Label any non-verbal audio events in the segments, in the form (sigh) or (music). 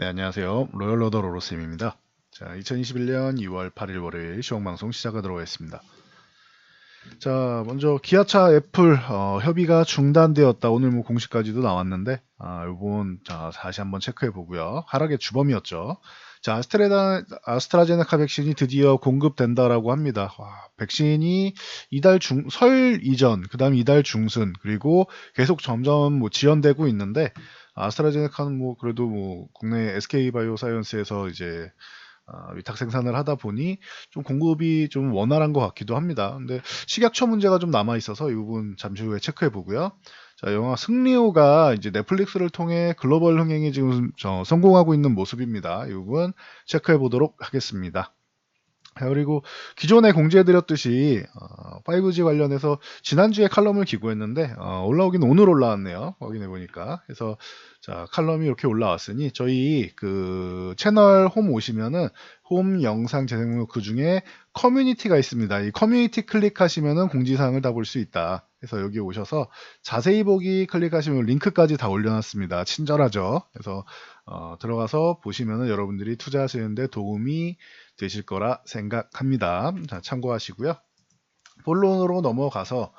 네, 안녕하세요. 로열러더 로로쌤입니다. 자, 2021년 2월 8일 월요일 시험방송 시작하도록 하겠습니다. 자, 먼저 기아차 애플 어, 협의가 중단되었다. 오늘 뭐 공식까지도 나왔는데, 아, 요번 자, 다시 한번 체크해 보고요. 하락의 주범이었죠. 자, 아스트레다, 아스트라제네카 백신이 드디어 공급된다라고 합니다. 와, 백신이 이달 중, 설 이전, 그 다음 이달 중순, 그리고 계속 점점 뭐 지연되고 있는데, 아스트라제네카는 뭐 그래도 뭐 국내 SK 바이오사이언스에서 이제 아, 위탁 생산을 하다 보니 좀 공급이 좀 원활한 것 같기도 합니다. 근데 식약처 문제가 좀 남아 있어서 이 부분 잠시 후에 체크해 보고요. 자, 영화 승리호가 이제 넷플릭스를 통해 글로벌 흥행에 지금 저 성공하고 있는 모습입니다. 이 부분 체크해 보도록 하겠습니다. 그리고 기존에 공지해드렸듯이 어, 5G 관련해서 지난주에 칼럼을 기고했는데 어, 올라오긴 오늘 올라왔네요. 확인해 보니까 그래서 자 칼럼이 이렇게 올라왔으니 저희 그 채널 홈 오시면은 홈 영상 재생목 그 중에 커뮤니티가 있습니다. 이 커뮤니티 클릭하시면은 공지사항을 다 볼 수 있다. 그래서 여기 오셔서 자세히 보기 클릭하시면 링크까지 다 올려놨습니다. 친절하죠. 그래서 어, 들어가서 보시면은 여러분들이 투자하시는데 도움이 되실 거라 생각합니다. 자, 참고하시고요. 본론으로 넘어가서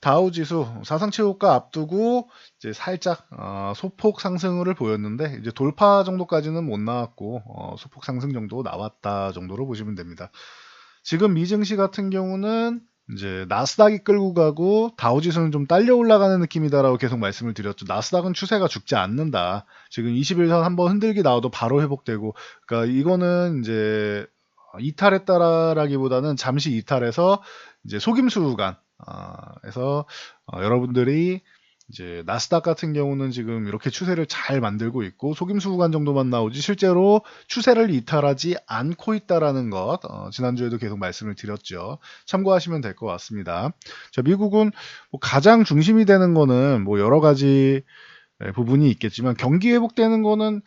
다우 지수 사상 최고가 앞두고 이제 살짝 어, 소폭 상승을 보였는데 이제 돌파 정도까지는 못 나왔고 어, 소폭 상승 정도 나왔다 정도로 보시면 됩니다. 지금 미증시 같은 경우는 이제 나스닥이 끌고 가고 다우지수는 좀 딸려 올라가는 느낌이다라고 계속 말씀을 드렸죠. 나스닥은 추세가 죽지 않는다. 지금 21선 한번 흔들기 나와도 바로 회복되고, 그러니까 이거는 이제 이탈했다라기보다는 잠시 이탈해서 이제 속임수 구간에서 어, 여러분들이 이제 나스닥 같은 경우는 지금 이렇게 추세를 잘 만들고 있고 속임수 구간 정도만 나오지 실제로 추세를 이탈하지 않고 있다라는 것 어, 지난주에도 계속 말씀을 드렸죠. 참고하시면 될 것 같습니다. 자, 미국은 뭐 가장 중심이 되는 거는 뭐 여러 가지 예, 부분이 있겠지만 경기 회복되는 거는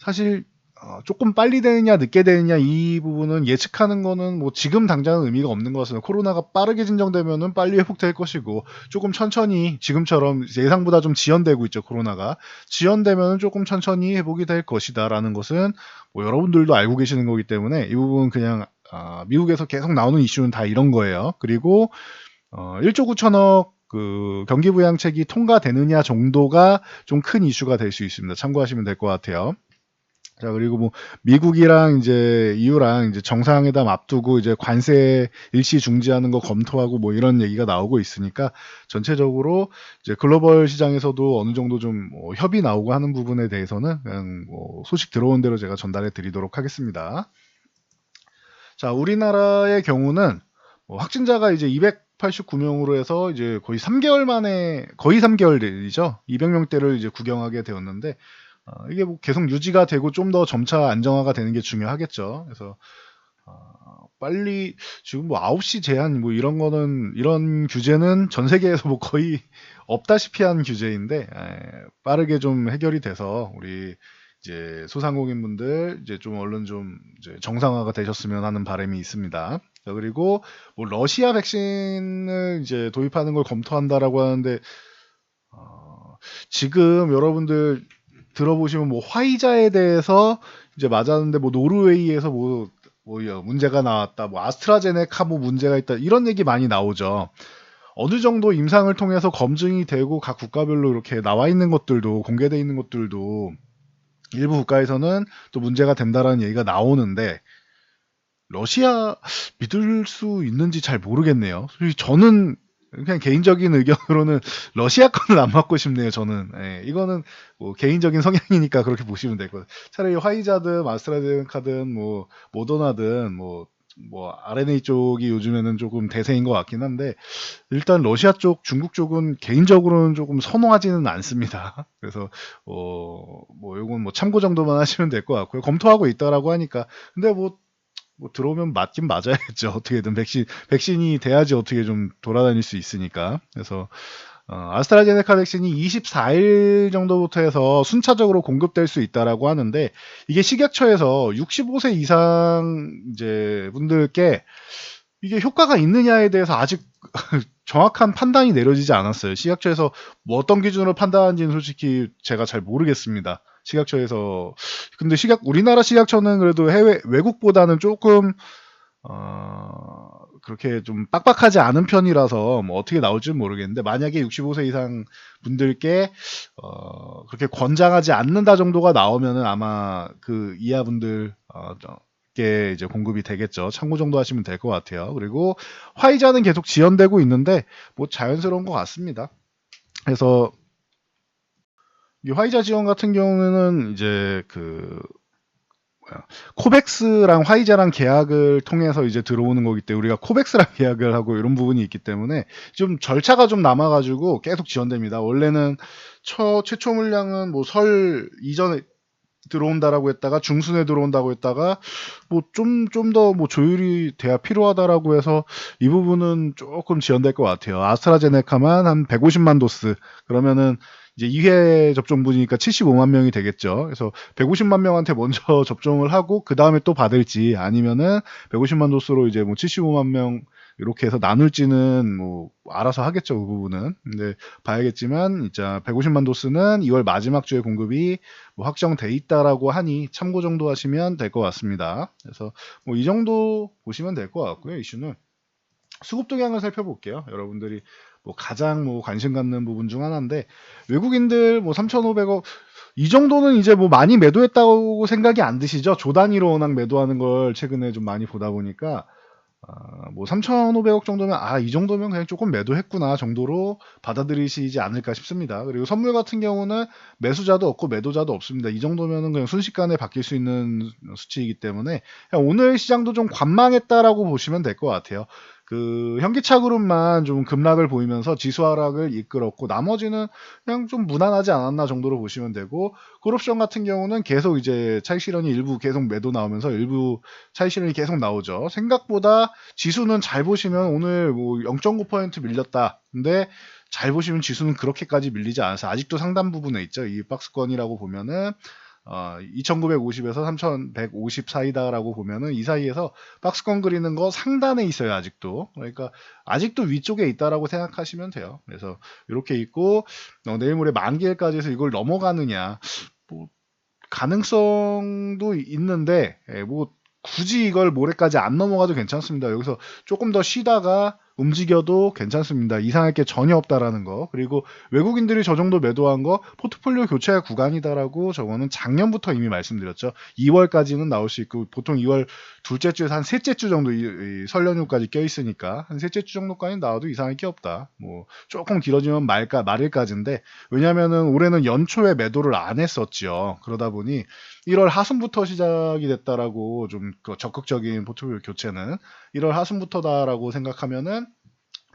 사실 어, 조금 빨리 되느냐 늦게 되느냐 이 부분은 예측하는 거는 뭐 지금 당장은 의미가 없는 것은 코로나가 빠르게 진정되면은 빨리 회복될 것이고 조금 천천히 지금처럼 예상보다 좀 지연되고 있죠 코로나가 지연되면은 조금 천천히 회복이 될 것이다라는 것은 뭐 여러분들도 알고 계시는 거기 때문에 이 부분 그냥 아, 미국에서 계속 나오는 이슈는 다 이런 거예요 그리고 어, 1조 9천억 그 경기 부양책이 통과되느냐 정도가 좀 큰 이슈가 될 수 있습니다. 참고하시면 될 것 같아요. 자, 그리고 뭐, 미국이랑 이제 EU랑 이제 정상회담 앞두고 이제 관세 일시 중지하는 거 검토하고 뭐 이런 얘기가 나오고 있으니까 전체적으로 이제 글로벌 시장에서도 어느 정도 좀 뭐 협의 나오고 하는 부분에 대해서는 그냥 뭐 소식 들어온 대로 제가 전달해 드리도록 하겠습니다. 자, 우리나라의 경우는 뭐 확진자가 이제 289명으로 해서 이제 거의 3개월 만에 거의 3개월 되죠. 200명대를 이제 구경하게 되었는데 어, 이게 뭐 계속 유지가 되고 좀 더 점차 안정화가 되는 게 중요하겠죠. 그래서 어, 빨리 지금 뭐 9시 제한 뭐 이런 거는 이런 규제는 전 세계에서 뭐 거의 (laughs) 없다시피 한 규제인데 에, 빠르게 좀 해결이 돼서 우리 이제 소상공인분들 이제 좀 얼른 좀 정상화가 되셨으면 하는 바람이 있습니다. 자, 그리고 뭐 러시아 백신을 이제 도입하는 걸 검토한다라고 하는데 어, 지금 여러분들 들어보시면 뭐 화이자에 대해서 이제 맞았는데 뭐 노르웨이에서 뭐, 뭐 문제가 나왔다, 뭐 아스트라제네카 뭐 문제가 있다 이런 얘기 많이 나오죠. 어느 정도 임상을 통해서 검증이 되고 각 국가별로 이렇게 나와 있는 것들도 공개되어 있는 것들도 일부 국가에서는 또 문제가 된다라는 얘기가 나오는데 러시아 믿을 수 있는지 잘 모르겠네요. 저는 그냥 개인적인 의견으로는 (laughs) 러시아 거는 안 맞고 싶네요. 저는 예, 이거는 뭐 개인적인 성향이니까 그렇게 보시면 될것 같아요. 차라리 화이자든 마스트라제네카든 뭐 모더나든 뭐뭐 RNA 쪽이 요즘에는 조금 대세인 것 같긴 한데 일단 러시아 쪽, 중국 쪽은 개인적으로는 조금 선호하지는 않습니다. (laughs) 그래서 어뭐 요건 뭐 참고 정도만 하시면 될 것 같고요. 검토하고 있다라고 하니까 근데 뭐 뭐 들어오면 맞긴 맞아야겠죠. (laughs) 어떻게든 백신 백신이 돼야지 어떻게 좀 돌아다닐 수 있으니까. 그래서 어, 아스트라제네카 백신이 24일 정도부터 해서 순차적으로 공급될 수 있다라고 하는데 이게 식약처에서 65세 이상 이제 분들께 이게 효과가 있느냐에 대해서 아직 (laughs) 정확한 판단이 내려지지 않았어요. 식약처에서 뭐 어떤 기준으로 판단하는지는 솔직히 제가 잘 모르겠습니다. 식약처에서 근데 식약 우리나라 식약처는 그래도 해외 외국보다는 조금 어 그렇게 좀 빡빡하지 않은 편이라서 뭐 어떻게 나올지 는 모르겠는데 만약에 65세 이상 분들께 어 그렇게 권장하지 않는다 정도가 나오면은 아마 그 이하 분들 어 저- 게 이제 공급이 되겠죠. 참고 정도 하시면 될 것 같아요. 그리고 화이자는 계속 지연되고 있는데 뭐 자연스러운 것 같습니다. 그래서 이 화이자 지원 같은 경우는 이제 그 코백스랑 화이자랑 계약을 통해서 이제 들어오는 거기 때문에 우리가 코백스랑 (laughs) 계약을 하고 이런 부분이 있기 때문에 좀 절차가 좀 남아가지고 계속 지연됩니다. 원래는 처, 최초 물량은 뭐 설 이전에 들어온다라고 했다가 중순에 들어온다고 했다가 뭐 좀 좀 더 뭐 조율이 돼야 필요하다라고 해서 이 부분은 조금 지연될 것 같아요. 아스트라제네카만 한 150만 도스 그러면은 이제 2회 접종분이니까 75만 명이 되겠죠. 그래서 150만 명한테 먼저 (laughs) 접종을 하고 그 다음에 또 받을지 아니면은 150만 도스로 이제 뭐 75만 명 이렇게 해서 나눌지는 뭐 알아서 하겠죠 그 부분은. 근데 봐야겠지만 이제 150만 도스는 2월 마지막 주에 공급이 뭐 확정돼 있다라고 하니 참고 정도 하시면 될 것 같습니다. 그래서 뭐 이 정도 보시면 될 것 같고요 이슈는 수급 동향을 살펴볼게요. 여러분들이 뭐 가장 뭐 관심 갖는 부분 중 하나인데 외국인들 뭐 3,500억 이 정도는 이제 뭐 많이 매도했다고 생각이 안 드시죠? 조 단위로 워낙 매도하는 걸 최근에 좀 많이 보다 보니까 아, 뭐 3,500억 정도면 아 이 정도면 그냥 조금 매도했구나 정도로 받아들이시지 않을까 싶습니다. 그리고 선물 같은 경우는 매수자도 없고 매도자도 없습니다. 이 정도면은 그냥 순식간에 바뀔 수 있는 수치이기 때문에 오늘 시장도 좀 관망했다라고 보시면 될 것 같아요. 그 현기차 그룹만 좀 급락을 보이면서 지수 하락을 이끌었고 나머지는 그냥 좀 무난하지 않았나 정도로 보시면 되고 콜옵션 같은 경우는 계속 이제 차익 실현이 일부 계속 매도 나오면서 일부 차익 실현이 계속 나오죠. 생각보다 지수는 잘 보시면 오늘 뭐 0.9% 밀렸다. 근데 잘 보시면 지수는 그렇게까지 밀리지 않아서 아직도 상단 부분에 있죠. 이 박스권이라고 보면은 어, 2950에서 3150 사이다라고 보면은 이 사이에서 박스권 그리는 거 상단에 있어요 아직도. 그러니까 아직도 위쪽에 있다라고 생각하시면 돼요. 그래서 이렇게 있고 어, 내일 모레 만기일까지 해서 이걸 넘어가느냐. 뭐 가능성도 있는데 예, 뭐 굳이 이걸 모레까지 안 넘어가도 괜찮습니다. 여기서 조금 더 쉬다가 움직여도 괜찮습니다. 이상할 게 전혀 없다라는 거. 그리고 외국인들이 저 정도 매도한 거 포트폴리오 교체 구간이다라고 저거는 작년부터 이미 말씀드렸죠. 2월까지는 나올 수 있고 보통 2월 둘째 주에서 한 셋째 주 정도 이, 이 설 연휴까지 껴 있으니까 한 셋째 주 정도까지 나와도 이상할 게 없다. 뭐 조금 길어지면 말까 말일까지인데 왜냐면은 올해는 연초에 매도를 안 했었죠. 그러다 보니 1월 하순부터 시작이 됐다라고 좀그 적극적인 포트폴리오 교체는 1월 하순부터다라고 생각하면은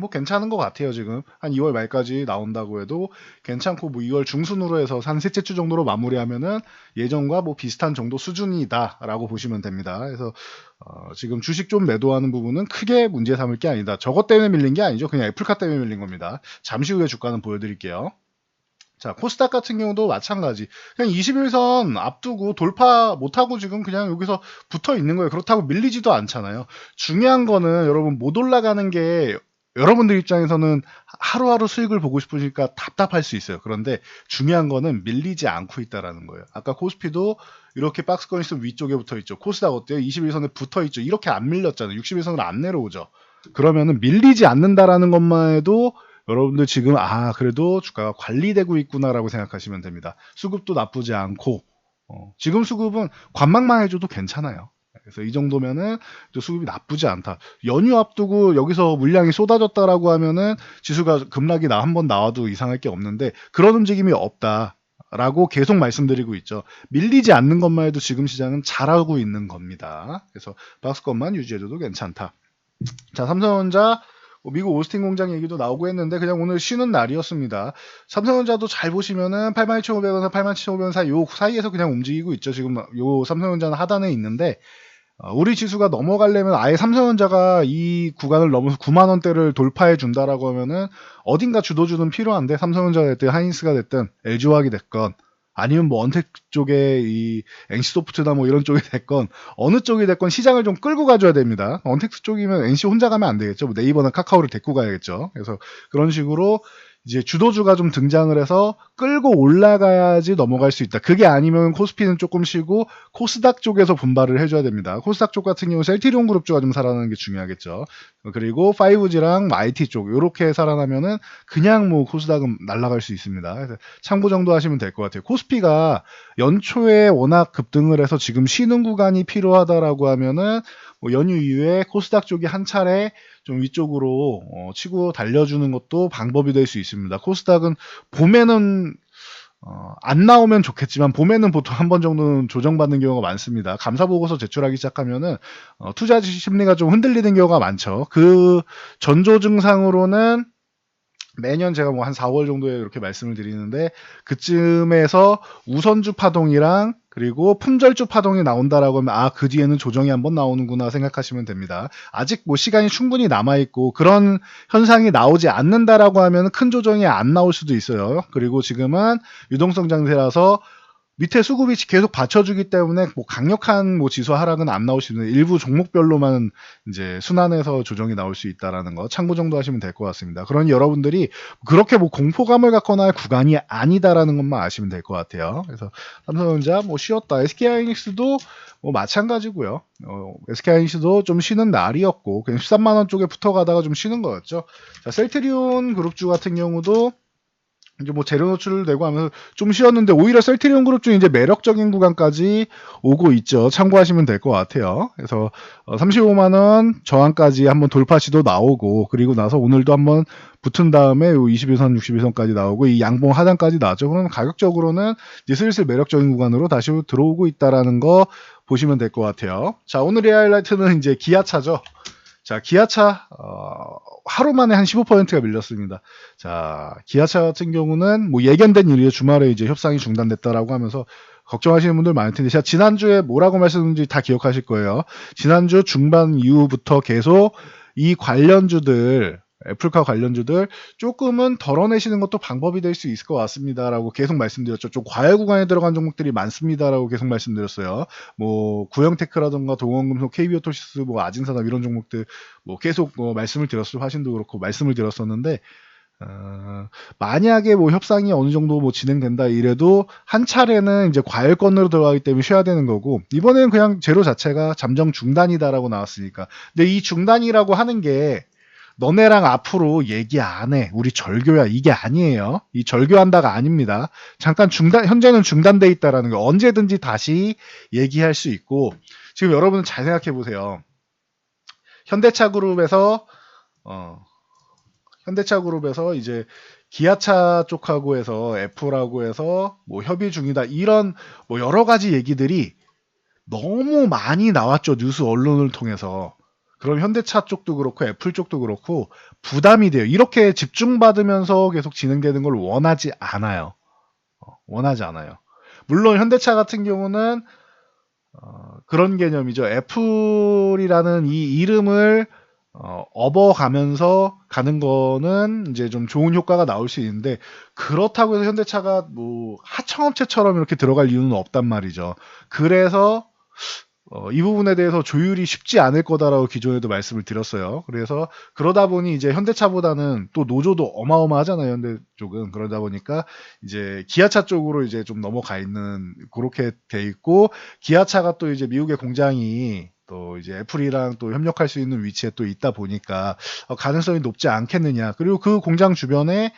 뭐 괜찮은 것 같아요 지금 한 2월 말까지 나온다고 해도 괜찮고 뭐 2월 중순으로 해서 한 셋째 주 정도로 마무리하면은 예전과 뭐 비슷한 정도 수준이다라고 보시면 됩니다. 그래서 어, 지금 주식 좀 매도하는 부분은 크게 문제 삼을 게 아니다. 저것 때문에 밀린 게 아니죠. 그냥 애플카 때문에 밀린 겁니다. 잠시 후에 주가는 보여드릴게요. 자, 코스닥 같은 경우도 마찬가지. 그냥 21선 앞두고 돌파 못하고 지금 그냥 여기서 붙어 있는 거예요. 그렇다고 밀리지도 않잖아요. 중요한 거는 여러분 못 올라가는 게 여러분들 입장에서는 하루하루 수익을 보고 싶으니까 답답할 수 있어요. 그런데 중요한 거는 밀리지 않고 있다라는 거예요. 아까 코스피도 이렇게 박스권 있으면 위쪽에 붙어 있죠. 코스닥 어때요? 21선에 붙어 있죠. 이렇게 안 밀렸잖아요. 61선으로 안 내려오죠. 그러면은 밀리지 않는다라는 것만 해도 여러분들 지금 아 그래도 주가가 관리되고 있구나라고 생각하시면 됩니다. 수급도 나쁘지 않고 어, 지금 수급은 관망만 해줘도 괜찮아요. 그래서 이 정도면은 또 수급이 나쁘지 않다. 연휴 앞두고 여기서 물량이 쏟아졌다라고 하면은 지수가 급락이 나 한 번 나와도 이상할 게 없는데 그런 움직임이 없다. 라고 계속 말씀드리고 있죠. 밀리지 않는 것만 해도 지금 시장은 잘하고 있는 겁니다. 그래서 박스권만 유지해줘도 괜찮다. 자, 삼성전자 뭐 미국 오스틴 공장 얘기도 나오고 했는데 그냥 오늘 쉬는 날이었습니다. 삼성전자도 잘 보시면은 82,500원에서 87,500원 사이 요 사이에서 그냥 움직이고 있죠. 지금 요 삼성전자는 하단에 있는데 어, 우리 지수가 넘어가려면 아예 삼성전자가 이 구간을 넘어서 9만 원대를 돌파해 준다라고 하면은 어딘가 주도주는 필요한데 삼성전자가 됐든 하인스가 됐든 LG화학이 됐건 아니면 뭐 언택 쪽에 이 NC소프트나 뭐 이런 쪽이 됐건 어느 쪽이 됐건 시장을 좀 끌고 가줘야 됩니다. 언택트 쪽이면 NC 혼자 가면 안 되겠죠. 뭐 네이버나 카카오를 데리고 가야겠죠. 그래서 그런 식으로 이제 주도주가 좀 등장을 해서 끌고 올라가야지 넘어갈 수 있다. 그게 아니면 코스피는 조금 쉬고 코스닥 쪽에서 분발을 해줘야 됩니다. 코스닥 쪽 같은 경우 셀티리온 그룹주가 좀 살아나는 게 중요하겠죠. 그리고 5G랑 IT 쪽 이렇게 살아나면은 그냥 뭐 코스닥은 날아갈 수 있습니다. 참고 정도 하시면 될 것 같아요. 코스피가 연초에 워낙 급등을 해서 지금 쉬는 구간이 필요하다라고 하면은 뭐 연휴 이후에 코스닥 쪽이 한 차례 좀 위쪽으로 어, 치고 달려주는 것도 방법이 될 수 있습니다. 코스닥은 봄에는 어, 안 나오면 좋겠지만 봄에는 보통 한 번 정도는 조정받는 경우가 많습니다. 감사 보고서 제출하기 시작하면은 어, 투자 심리가 좀 흔들리는 경우가 많죠. 그 전조 증상으로는 매년 제가 뭐 한 4월 정도에 이렇게 말씀을 드리는데 그쯤에서 우선주 파동이랑 그리고 품절주 파동이 나온다라고 하면 아 그 뒤에는 조정이 한번 나오는구나 생각하시면 됩니다. 아직 뭐 시간이 충분히 남아 있고 그런 현상이 나오지 않는다라고 하면 큰 조정이 안 나올 수도 있어요. 그리고 지금은 유동성 장세라서 밑에 수급이 계속 받쳐주기 때문에 뭐 강력한 뭐 지수 하락은 안 나올 수 있는 일부 종목별로만 이제 순환해서 조정이 나올 수 있다라는 거 참고 정도 하시면 될 것 같습니다. 그러니 여러분들이 그렇게 뭐 공포감을 갖거나 할 구간이 아니다라는 것만 아시면 될 것 같아요. 그래서 삼성전자 뭐 쉬었다. SK하이닉스도 뭐 마찬가지고요. 어, SK하이닉스도 좀 쉬는 날이었고 그냥 13만 원 쪽에 붙어가다가 좀 쉬는 거였죠. 자, 셀트리온 그룹주 같은 경우도 이제 뭐 재료 노출을 내고 하면서 좀 쉬었는데 오히려 셀트리온 그룹 중 이제 매력적인 구간까지 오고 있죠. 참고하시면 될 것 같아요. 그래서 35만 원 저항까지 한번 돌파 시도 나오고 그리고 나서 오늘도 한번 붙은 다음에 21선, 61선까지 나오고 이 양봉 하단까지 나왔죠. 그러면 가격적으로는 이제 슬슬 매력적인 구간으로 다시 들어오고 있다라는 거 보시면 될 것 같아요. 자, 오늘의 하이라이트는 이제 기아차죠. 자, 기아차 어, 하루 만에 한 15%가 밀렸습니다. 자, 기아차 같은 경우는 뭐 예견된 일이에요. 주말에 이제 협상이 중단됐다라고 하면서 걱정하시는 분들 많을 텐데 제가 지난주에 뭐라고 말씀드렸는지 다 기억하실 거예요. 지난주 중반 이후부터 계속 이 관련주들 애플카 관련주들 조금은 덜어내시는 것도 방법이 될 수 있을 것 같습니다라고 계속 말씀드렸죠. 좀 과열 구간에 들어간 종목들이 많습니다라고 계속 말씀드렸어요. 뭐 구형테크라던가 동원금속, KB오토시스, 뭐 아진산업 이런 종목들 뭐 계속 뭐 말씀을 드렸을 화신도 그렇고 말씀을 드렸었는데 어, 만약에 뭐 협상이 어느 정도 뭐 진행된다 이래도 한 차례는 이제 과열권으로 들어가기 때문에 쉬어야 되는 거고 이번에는 그냥 제로 자체가 잠정 중단이다라고 나왔으니까 근데 이 중단이라고 하는 게 너네랑 앞으로 얘기 안 해. 우리 절교야. 이게 아니에요. 이 절교한다가 아닙니다. 잠깐 중단, 현재는 중단돼 있다라는 거. 언제든지 다시 얘기할 수 있고, 지금 여러분 잘 생각해 보세요. 현대차 그룹에서, 어, 현대차 그룹에서 이제 기아차 쪽하고 해서 애플하고 해서 뭐 협의 중이다. 이런 뭐 여러 가지 얘기들이 너무 많이 나왔죠. 뉴스 언론을 통해서. 그럼 현대차 쪽도 그렇고 애플 쪽도 그렇고 부담이 돼요. 이렇게 집중받으면서 계속 진행되는 걸 원하지 않아요. 어, 원하지 않아요. 물론 현대차 같은 경우는 어, 그런 개념이죠. 애플이라는 이 이름을 어, 업어가면서 가는 거는 이제 좀 좋은 효과가 나올 수 있는데 그렇다고 해서 현대차가 뭐 하청업체처럼 이렇게 들어갈 이유는 없단 말이죠. 그래서 어, 이 부분에 대해서 조율이 쉽지 않을 거다라고 기존에도 말씀을 드렸어요. 그래서 그러다 보니 이제 현대차보다는 또 노조도 어마어마하잖아요. 현대 쪽은 그러다 보니까 이제 기아차 쪽으로 이제 좀 넘어가 있는 그렇게 돼 있고 기아차가 또 이제 미국의 공장이 또 이제 애플이랑 또 협력할 수 있는 위치에 또 있다 보니까 어, 가능성이 높지 않겠느냐. 그리고 그 공장 주변에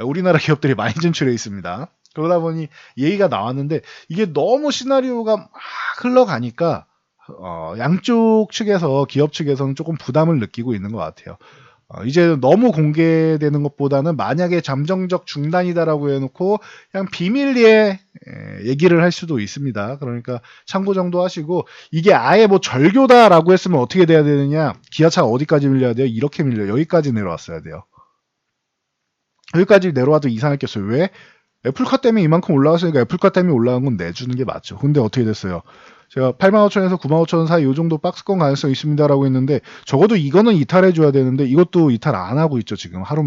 우리나라 (laughs) 기업들이 많이 진출해 있습니다. 그러다 보니 얘기가 나왔는데 이게 너무 시나리오가 막 흘러가니까 어, 양쪽 측에서 기업 측에서는 조금 부담을 느끼고 있는 것 같아요. 어, 이제 너무 공개되는 것보다는 만약에 잠정적 중단이다라고 해놓고 그냥 비밀리에 에, 얘기를 할 수도 있습니다. 그러니까 참고 정도 하시고 이게 아예 뭐 절교다라고 했으면 어떻게 돼야 되느냐? 기아차가 어디까지 밀려야 돼요? 이렇게 밀려 요 여기까지 내려왔어야 돼요. 여기까지 내려와도 이상할 게 없어요. 왜? 애플카 때문에 이만큼 올라왔으니까 애플카 때문에 올라간 건 내주는 게 맞죠. 근데 어떻게 됐어요? 제가 8만 5천에서 9만 5천 사이 이 정도 박스권 가능성이 있습니다라고 했는데 적어도 이거는 이탈해 줘야 되는데 이것도 이탈 안 하고 있죠 지금. 하루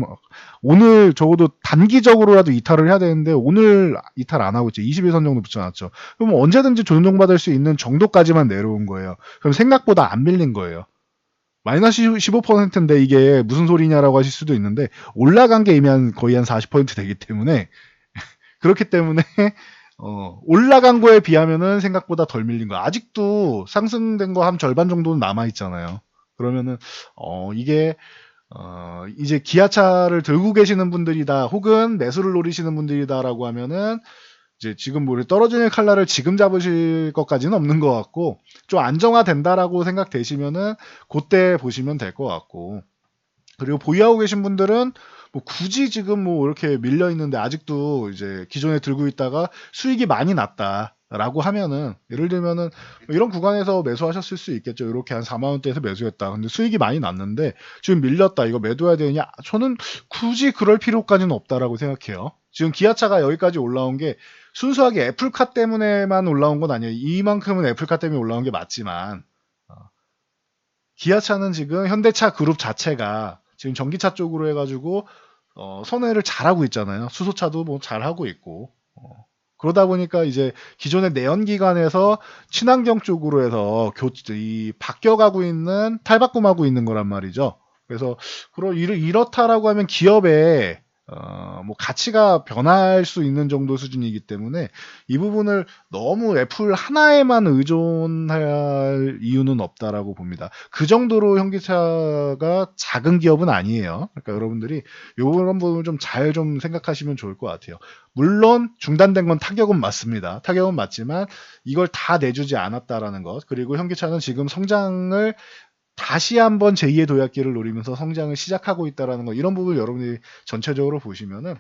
오늘 적어도 단기적으로라도 이탈을 해야 되는데 오늘 이탈 안 하고 있죠. 21선 정도 붙여놨죠. 그럼 언제든지 조정받을 수 있는 정도까지만 내려온 거예요. 그럼 생각보다 안 밀린 거예요. 마이너스 15%인데 이게 무슨 소리냐라고 하실 수도 있는데 올라간 게 이미 한 거의 한 40% 되기 때문에 (laughs) 그렇기 때문에 어, 올라간 거에 비하면은 생각보다 덜 밀린 거. 아직도 상승된 거 한 절반 정도는 남아 있잖아요. 그러면은 어, 이게 어, 이제 기아차를 들고 계시는 분들이다, 혹은 매수를 노리시는 분들이다라고 하면은 이제 지금 뭐 떨어지는 칼날을 지금 잡으실 것까지는 없는 것 같고 좀 안정화된다라고 생각되시면은 그때 보시면 될 것 같고 그리고 보유하고 계신 분들은 뭐 굳이 지금 뭐 이렇게 밀려 있는데 아직도 이제 기존에 들고 있다가 수익이 많이 났다 라고 하면은 예를 들면은 뭐 이런 구간에서 매수하셨을 수 있겠죠. 이렇게 한 4만 원대에서 매수했다. 근데 수익이 많이 났는데 지금 밀렸다. 이거 매도해야 되느냐? 저는 굳이 그럴 필요까지는 없다라고 생각해요. 지금 기아차가 여기까지 올라온 게 순수하게 애플카 때문에만 올라온 건 아니에요. 이만큼은 애플카 때문에 올라온 게 맞지만 어, 기아차는 지금 현대차 그룹 자체가 지금 전기차 쪽으로 해가지고 어, 선회를 잘하고 있잖아요. 수소차도 뭐 잘하고 있고 어, 그러다 보니까 이제 기존의 내연기관에서 친환경 쪽으로 해서 교, 이 바뀌어가고 있는 탈바꿈하고 있는 거란 말이죠. 그래서 그러 이렇다라고 하면 기업에 어, 뭐 가치가 변할 수 있는 정도 수준이기 때문에 이 부분을 너무 애플 하나에만 의존할 이유는 없다라고 봅니다. 그 정도로 현기차가 작은 기업은 아니에요. 그러니까 여러분들이 이런 부분을 좀 잘 좀 생각하시면 좋을 것 같아요. 물론 중단된 건 타격은 맞습니다. 타격은 맞지만 이걸 다 내주지 않았다라는 것 그리고 현기차는 지금 성장을 다시 한번 제2의 도약기를 노리면서 성장을 시작하고 있다라는 거 이런 부분을 여러분들이 전체적으로 보시면은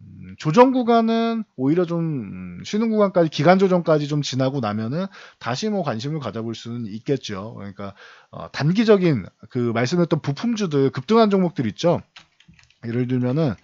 음, 조정 구간은 오히려 좀 음, 쉬는 구간까지 기간 조정까지 좀 지나고 나면은 다시 뭐 관심을 가져볼 수는 있겠죠. 그러니까 어, 단기적인 그 말씀했던 부품주들 급등한 종목들 있죠. 예를 들면은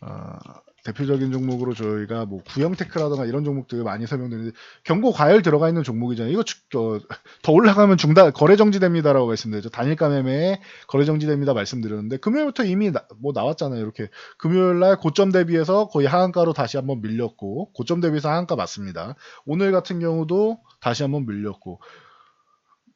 어, 대표적인 종목으로 저희가 뭐 구형테크라든가 이런 종목들 많이 설명드리는데 경고 과열 들어가 있는 종목이잖아요. 이거 어, 더 올라가면 중단 거래 정지됩니다라고 말씀드렸죠. 단일가 매매에 거래 정지됩니다 말씀드렸는데 금요일부터 이미 나, 뭐 나왔잖아요. 이렇게 금요일 날 고점 대비해서 거의 하한가로 다시 한번 밀렸고 고점 대비해서 하한가 맞습니다. 오늘 같은 경우도 다시 한번 밀렸고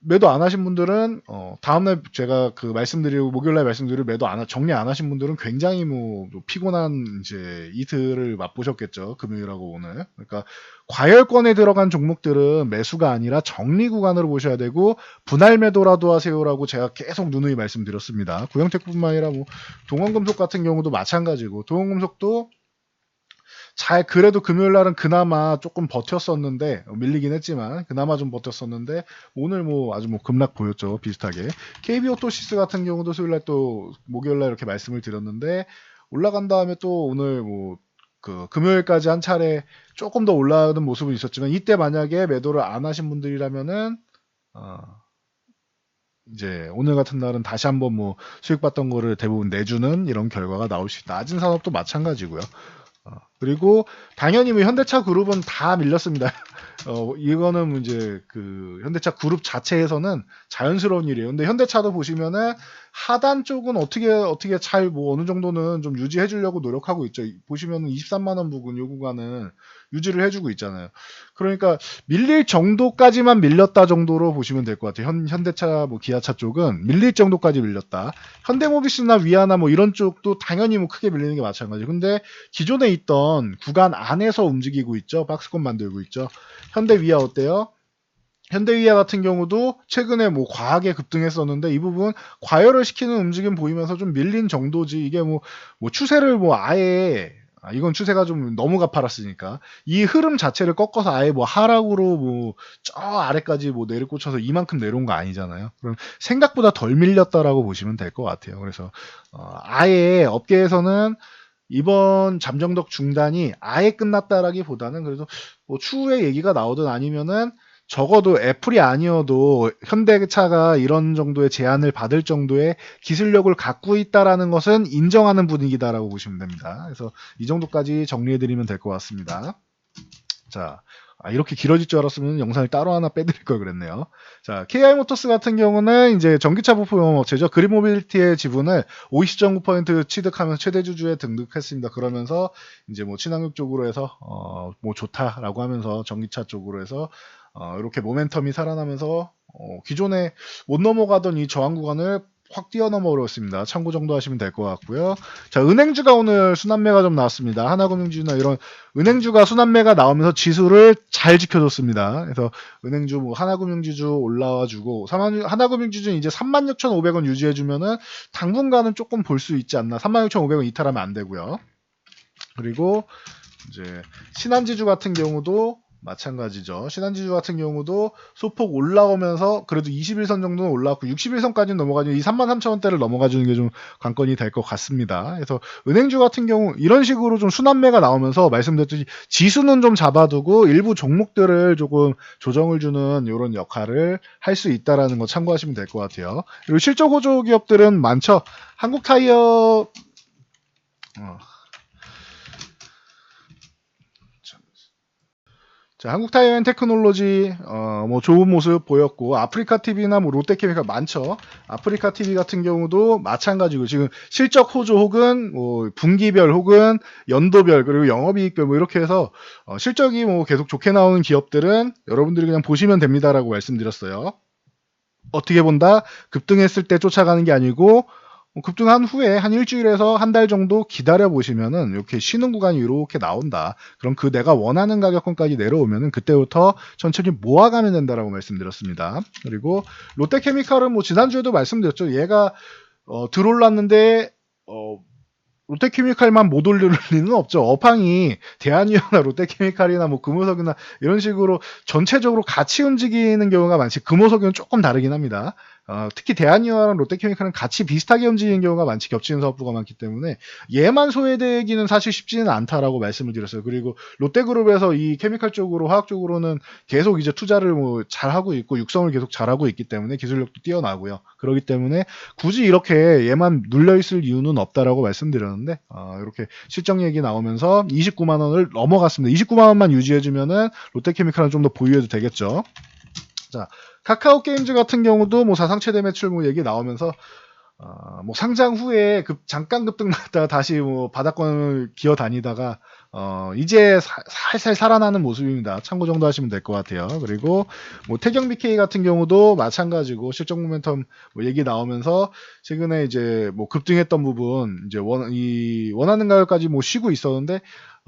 매도 안 하신 분들은 어, 다음날 제가 그 말씀드리고 목요일날 말씀드리고 매도 안 하, 정리 안 하신 분들은 굉장히 뭐 피곤한 이제 이틀을 맛보셨겠죠 금요일하고 오늘. 그러니까 과열권에 들어간 종목들은 매수가 아니라 정리 구간으로 보셔야 되고 분할 매도라도 하세요라고 제가 계속 누누이 말씀드렸습니다. 구형택뿐만 아니라 뭐 동원금속 같은 경우도 마찬가지고 동원금속도 잘 그래도 금요일 날은 그나마 조금 버텼었는데 어, 밀리긴 했지만 그나마 좀 버텼었는데 오늘 뭐 아주 뭐 급락 보였죠 비슷하게 KB 오토시스 같은 경우도 수요일 날 또 목요일 날 이렇게 말씀을 드렸는데 올라간 다음에 또 오늘 뭐 그 금요일까지 한 차례 조금 더 올라가는 모습은 있었지만 이때 만약에 매도를 안 하신 분들이라면은 어 이제 오늘 같은 날은 다시 한번 뭐 수익 받던 거를 대부분 내주는 이런 결과가 나올 수 있다. 낮은 산업도 마찬가지고요. 어, 그리고 당연히 뭐 현대차 그룹은 다 밀렸습니다. (laughs) 어, 이거는 이제 그 현대차 그룹 자체에서는 자연스러운 일이에요. 근데 현대차도 보시면은 하단 쪽은 어떻게 어떻게 잘 뭐 어느 정도는 좀 유지해 주려고 노력하고 있죠. 보시면은 23만 원 부근 요 구간은 유지를 해 주고 있잖아요. 그러니까 밀릴 정도까지만 밀렸다 정도로 보시면 될 것 같아요. 현, 현대차, 뭐 기아차 쪽은 밀릴 정도까지 밀렸다. 현대모비스나 위아나 뭐 이런 쪽도 당연히 뭐 크게 밀리는 게 마찬가지예요. 근데 기존에 있던 구간 안에서 움직이고 있죠. 박스권 만들고 있죠. 현대 위아 어때요? 현대위아 같은 경우도 최근에 뭐 과하게 급등했었는데 이 부분 과열을 시키는 움직임 보이면서 좀 밀린 정도지 이게 뭐, 뭐 추세를 뭐 아예 아, 이건 추세가 좀 너무 가팔았으니까 이 흐름 자체를 꺾어서 아예 뭐 하락으로 뭐 저 아래까지 뭐 내리 꽂혀서 이만큼 내려온 거 아니잖아요. 그럼 생각보다 덜 밀렸다라고 보시면 될 것 같아요. 그래서 어, 아예 업계에서는 이번 잠정적 중단이 아예 끝났다라기보다는 그래도 뭐 추후에 얘기가 나오든 아니면은 적어도 애플이 아니어도 현대차가 이런 정도의 제한을 받을 정도의 기술력을 갖고 있다라는 것은 인정하는 분위기다라고 보시면 됩니다. 그래서 이 정도까지 정리해드리면 될 것 같습니다. 자, 아, 이렇게 길어질 줄 알았으면 영상을 따로 하나 빼드릴 걸 그랬네요. 자, KI 모터스 같은 경우는 이제 전기차 부품 업체죠. 그린 모빌리티의 지분을 50.9% 취득하면서 최대 주주에 등극했습니다. 그러면서 이제 뭐 친환경 쪽으로 해서 어, 뭐 좋다라고 하면서 전기차 쪽으로 해서 어, 이렇게 모멘텀이 살아나면서 어, 기존에 못 넘어가던 이 저항 구간을 확 뛰어넘어 버렸습니다. 참고 정도 하시면 될 것 같고요. 자, 은행주가 오늘 순환매가 좀 나왔습니다. 하나금융주나 이런 은행주가 순환매가 나오면서 지수를 잘 지켜줬습니다. 그래서 은행주, 뭐 하나금융지주 올라와주고 하나금융지주는 이제 36,500원 유지해주면은 당분간은 조금 볼 수 있지 않나. 36,500원 이탈하면 안 되고요. 그리고 이제 신한지주 같은 경우도 마찬가지죠. 신한지주 같은 경우도 소폭 올라오면서 그래도 21선 정도는 올라왔고 61선까지는 넘어가지고 이 33,000원대를 넘어가 주는 게 좀 관건이 될 것 같습니다. 그래서 은행주 같은 경우 이런 식으로 좀 순환매가 나오면서 말씀드렸듯이 지수는 좀 잡아두고 일부 종목들을 조금 조정을 주는 이런 역할을 할 수 있다라는 거 참고하시면 될 것 같아요. 그리고 실적 호조 기업들은 많죠. 한국타이어 어. 자, 한국 타이어앤 테크놀로지 어, 뭐 좋은 모습 보였고 아프리카 TV나 뭐 롯데케미칼 많죠. 아프리카 TV 같은 경우도 마찬가지고 지금 실적 호조 혹은 뭐 분기별 혹은 연도별 그리고 영업이익별 뭐 이렇게 해서 어, 실적이 뭐 계속 좋게 나오는 기업들은 여러분들이 그냥 보시면 됩니다라고 말씀드렸어요. 어떻게 본다? 급등했을 때 쫓아가는 게 아니고 뭐 급등한 후에 한 일주일에서 한 달 정도 기다려 보시면은 이렇게 쉬는 구간이 이렇게 나온다. 그럼 그 내가 원하는 가격권까지 내려오면은 그때부터 천천히 모아가면 된다라고 말씀드렸습니다. 그리고 롯데케미칼은 뭐 지난주에도 말씀드렸죠. 얘가 어, 들어올랐는데 어, 롯데케미칼만 못 올릴 리는 없죠. 업황이 대한유나 (laughs) 롯데케미칼이나 뭐 금호석이나 이런 식으로 전체적으로 같이 움직이는 경우가 많지. 금호석은 조금 다르긴 합니다. 어, 특히 대한유화랑 롯데케미칼은 같이 비슷하게 움직이는 경우가 많지 겹치는 사업부가 많기 때문에 얘만 소외되기는 사실 쉽지는 않다라고 말씀을 드렸어요. 그리고 롯데그룹에서 이 케미칼 쪽으로 화학 쪽으로는 계속 이제 투자를 뭐 잘하고 있고 육성을 계속 잘하고 있기 때문에 기술력도 뛰어나고요. 그렇기 때문에 굳이 이렇게 얘만 눌려 있을 이유는 없다라고 말씀드렸는데 어, 이렇게 실적 얘기 나오면서 29만 원을 넘어갔습니다. 29만 원만 유지해주면은 롯데케미칼은 좀 더 보유해도 되겠죠. 자, 카카오 게임즈 같은 경우도 뭐 사상 최대 매출 뭐 얘기 나오면서 어, 뭐 상장 후에 급 잠깐 급등 났다가 다시 뭐 바닥권을 기어 다니다가 어, 이제 사, 살살 살아나는 모습입니다. 참고 정도 하시면 될 것 같아요. 그리고 뭐 태경 BK 같은 경우도 마찬가지고 실적 모멘텀 뭐 얘기 나오면서 최근에 이제 뭐 급등했던 부분 이제 원, 이 원하는 가격까지 뭐 쉬고 있었는데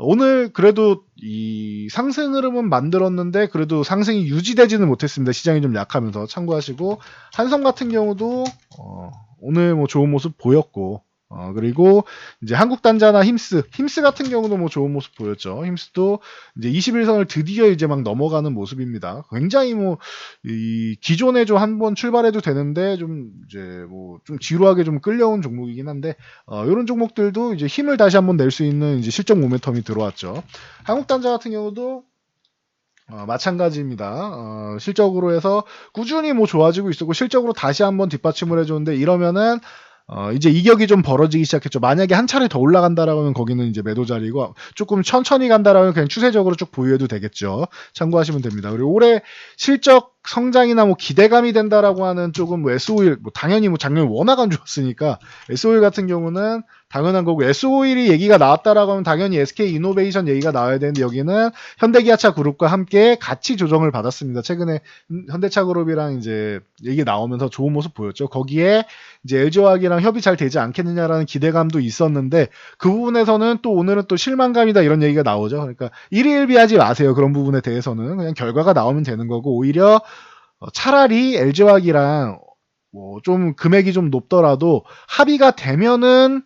오늘 그래도 이 상승 흐름은 만들었는데 그래도 상승이 유지되지는 못했습니다. 시장이 좀 약하면서 참고하시고 한성 같은 경우도 어, 오늘 뭐 좋은 모습 보였고 어, 그리고 이제 한국 단자나 힘스, 힘스 같은 경우도 뭐 좋은 모습 보였죠. 힘스도 이제 21선을 드디어 이제 막 넘어가는 모습입니다. 굉장히 뭐, 이 기존에 좀 한번 출발해도 되는데 좀 이제 뭐 좀 지루하게 좀 끌려온 종목이긴 한데, 어, 이런 종목들도 이제 힘을 다시 한번 낼 수 있는 이제 실적 모멘텀이 들어왔죠. 한국 단자 같은 경우도 어, 마찬가지입니다. 어, 실적으로 해서 꾸준히 뭐 좋아지고 있었고 실적으로 다시 한번 뒷받침을 해줬는데 이러면은 어, 이제 이격이 좀 벌어지기 시작했죠. 만약에 한 차례 더 올라간다라고 하면 거기는 이제 매도 자리고 조금 천천히 간다라면 고 그냥 추세적으로 쭉 보유해도 되겠죠. 참고하시면 됩니다. 그리고 올해 실적 성장이나 뭐 기대감이 된다라고 하는 쪽은 뭐 S51 뭐 당연히 뭐 작년 워낙 안 좋았으니까 S51 같은 경우는 당연한 거고 S51이 얘기가 나왔다라고 하면 당연히 SK 이노베이션 얘기가 나와야 되는데 여기는 현대기아차 그룹과 함께 같이 조정을 받았습니다. 최근에 현대차 그룹이랑 이제 얘기 나오면서 좋은 모습 보였죠. 거기에 이제 LG화학이랑 협의 잘 되지 않겠느냐라는 기대감도 있었는데 그 부분에서는 또 오늘은 또 실망감이다 이런 얘기가 나오죠. 그러니까 일희일비하지 마세요. 그런 부분에 대해서는 그냥 결과가 나오면 되는 거고 오히려 어, 차라리 LG화학이랑 뭐 좀 금액이 좀 높더라도 합의가 되면은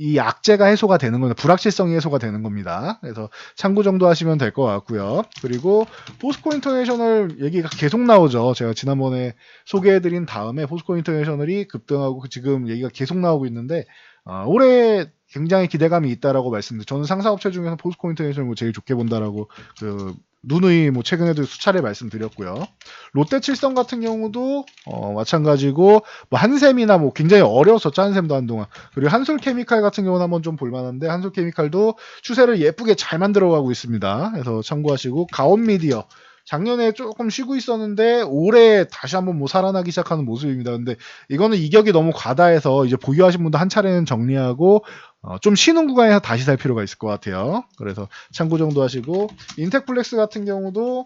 이 악재가 해소가 되는 겁니다. 불확실성이 해소가 되는 겁니다. 그래서 참고 정도 하시면 될 것 같고요. 그리고 포스코 인터내셔널 얘기가 계속 나오죠. 제가 지난번에 소개해드린 다음에 포스코 인터내셔널이 급등하고 지금 얘기가 계속 나오고 있는데 어, 올해 굉장히 기대감이 있다라고 말씀드렸죠. 저는 상사업체 중에서 포스코 인터내셔널 뭐 제일 좋게 본다라고 그 누누이 뭐 최근에도 수차례 말씀드렸고요. 롯데 칠성 같은 경우도 어 마찬가지고 뭐 한샘이나 뭐 굉장히 어려웠었죠 한샘도 한동안 그리고 한솔케미칼 같은 경우는 한번 좀 볼만한데 한솔케미칼도 추세를 예쁘게 잘 만들어가고 있습니다. 그래서 참고하시고 가온미디어 작년에 조금 쉬고 있었는데 올해 다시 한번 뭐 살아나기 시작하는 모습입니다. 근데 이거는 이격이 너무 과다해서 이제 보유하신 분도 한 차례는 정리하고 어, 좀 쉬는 구간에서 다시 살 필요가 있을 것 같아요. 그래서 참고 정도 하시고 인텍플렉스 같은 경우도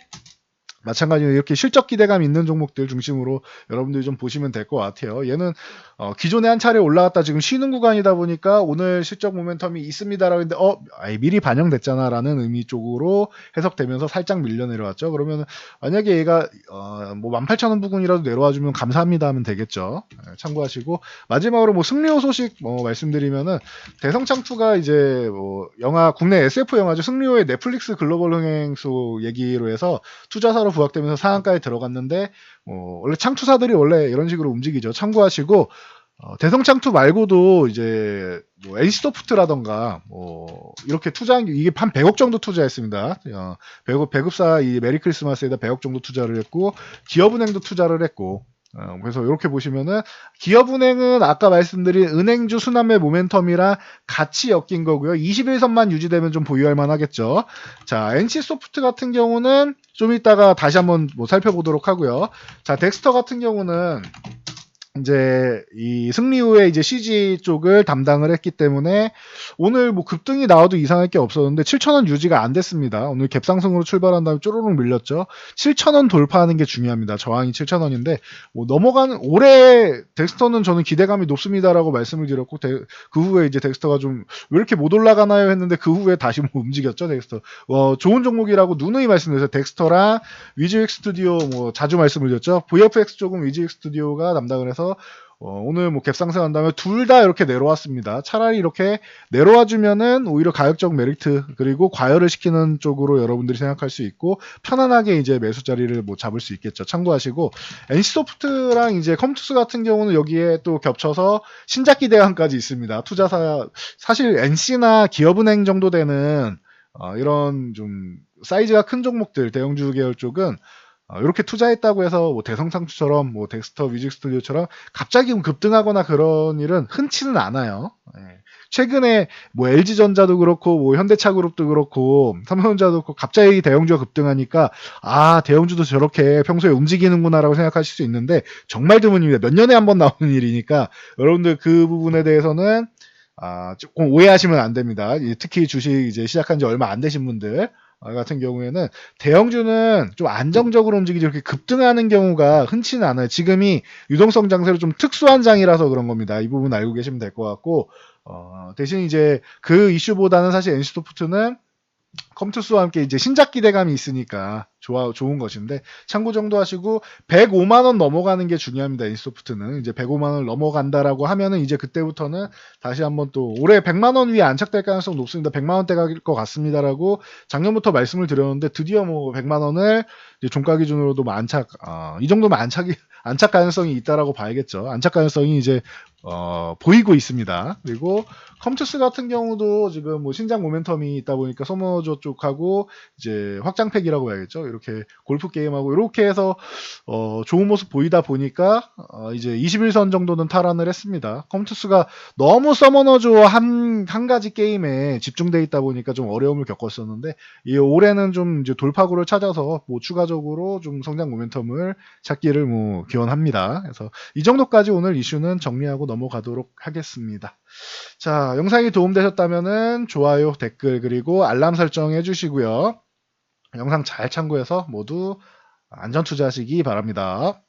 마찬가지로 이렇게 실적 기대감 있는 종목들 중심으로 여러분들이 좀 보시면 될 것 같아요. 얘는 어, 기존에 한 차례 올라갔다 지금 쉬는 구간이다 보니까 오늘 실적 모멘텀이 있습니다라고 했는데 어 아이, 미리 반영됐잖아라는 의미 쪽으로 해석되면서 살짝 밀려 내려왔죠. 그러면 만약에 얘가 어, 뭐 18,000원 부근이라도 내려와 주면 감사합니다 하면 되겠죠. 예, 참고하시고 마지막으로 뭐 승리호 소식 뭐 말씀드리면은 대성창투가 이제 뭐 영화 국내 SF 영화죠. 승리호의 넷플릭스 글로벌 흥행수 얘기로 해서 투자사로 부각되면서 상한가에 들어갔는데 어, 원래 창투사들이 원래 이런 식으로 움직이죠. 참고하시고 어, 대성창투 말고도 이제 뭐 NC소프트라던가 뭐 이렇게 투자한 게 이게 한 100억 정도 투자했습니다. 어, 배급, 배급사 이 메리 크리스마스에다 100억 정도 투자를 했고 기업은행도 투자를 했고 어, 그래서 이렇게 보시면은 기업은행은 아까 말씀드린 은행주 순환매 모멘텀이랑 같이 엮인 거고요. 21선만 유지되면 좀 보유할 만하겠죠. 자, NC소프트 같은 경우는 좀 이따가 다시 한번 뭐 살펴보도록 하고요. 자, 덱스터 같은 경우는 이제 이 승리 후에 이제 CG 쪽을 담당을 했기 때문에 오늘 뭐 급등이 나와도 이상할 게 없었는데 7,000원 유지가 안 됐습니다. 오늘 갭상승으로 출발한 다음에 쪼르륵 밀렸죠. 7,000원 돌파하는 게 중요합니다. 저항이 7,000원인데 뭐 넘어가는 올해 덱스터는 저는 기대감이 높습니다라고 말씀을 드렸고 데- 그 후에 이제 덱스터가 좀 왜 이렇게 못 올라가나요 했는데 그 후에 다시 뭐 움직였죠 덱스터. 어, 좋은 종목이라고 누누이 말씀드렸어요. 덱스터랑 위즈익 스튜디오 뭐 자주 말씀을 드렸죠. VFX 쪽은 위즈익 스튜디오가 담당을 해서 어, 오늘 뭐 갭상승한 다음에 둘 다 이렇게 내려왔습니다. 차라리 이렇게 내려와 주면은 오히려 가격적 메리트 그리고 과열을 시키는 쪽으로 여러분들이 생각할 수 있고 편안하게 이제 매수 자리를 뭐 잡을 수 있겠죠. 참고하시고 NC소프트랑 이제 컴투스 같은 경우는 여기에 또 겹쳐서 신작 기대감까지 있습니다. 투자사 사실 NC나 기업은행 정도 되는 어, 이런 좀 사이즈가 큰 종목들 대형주 계열 쪽은 어, 이렇게 투자했다고 해서 뭐 대성상투처럼 뭐 덱스터 뮤직 스튜디오처럼 갑자기 급등하거나 그런 일은 흔치는 않아요. 예. 최근에 뭐 LG전자도 그렇고 뭐 현대차 그룹도 그렇고 삼성전자도 그렇고 갑자기 대형주가 급등하니까 아 대형주도 저렇게 평소에 움직이는구나라고 생각하실 수 있는데 정말 드문입니다. 몇 년에 한 번 나오는 일이니까 여러분들 그 부분에 대해서는 아 조금 오해하시면 안 됩니다. 이 특히 주식 이제 시작한 지 얼마 안 되신 분들 어, 같은 경우에는 대형주는 좀 안정적으로 움직이지 이렇게 급등하는 경우가 흔치는 않아요. 지금이 유동성 장세로 좀 특수한 장이라서 그런 겁니다. 이 부분 알고 계시면 될 것 같고 어, 대신 이제 그 이슈보다는 사실 NC소프트는 컴투스와 함께 이제 신작 기대감이 있으니까 좋아 좋은 것인데 참고 정도 하시고 105만 원 넘어가는 게 중요합니다. 인소프트는 이제 105만 원 넘어간다라고 하면은 이제 그때부터는 다시 한번 또 올해 100만 원 위에 안착될 가능성 높습니다. 100만 원대 갈것 같습니다라고 작년부터 말씀을 드렸는데 드디어 뭐 100만 원을 종가 기준으로도 뭐 안착 어, 이 정도면 안착이 (laughs) 안착 가능성이 있다라고 봐야겠죠. 안착 가능성이 이제 어, 보이고 있습니다. 그리고 컴투스 같은 경우도 지금 뭐 신작 모멘텀이 있다 보니까 소모조 쪽하고 이제 확장팩이라고 해야겠죠. 이렇게 골프 게임하고 이렇게 해서 어, 좋은 모습 보이다 보니까 어, 이제 21선 정도는 탈환을 했습니다. 컴투스가 너무 서머너조 한, 한 가지 게임에 집중돼 있다 보니까 좀 어려움을 겪었었는데 이 올해는 좀 이제 돌파구를 찾아서 뭐 추가적으로 좀 성장 모멘텀을 찾기를 뭐 기원합니다. 그래서 이 정도까지 오늘 이슈는 정리하고 넘어가도록 하겠습니다. 자, 영상이 도움되셨다면 좋아요, 댓글, 그리고 알람 설정 해주시고요. 영상 잘 참고해서 모두 안전 투자하시기 바랍니다.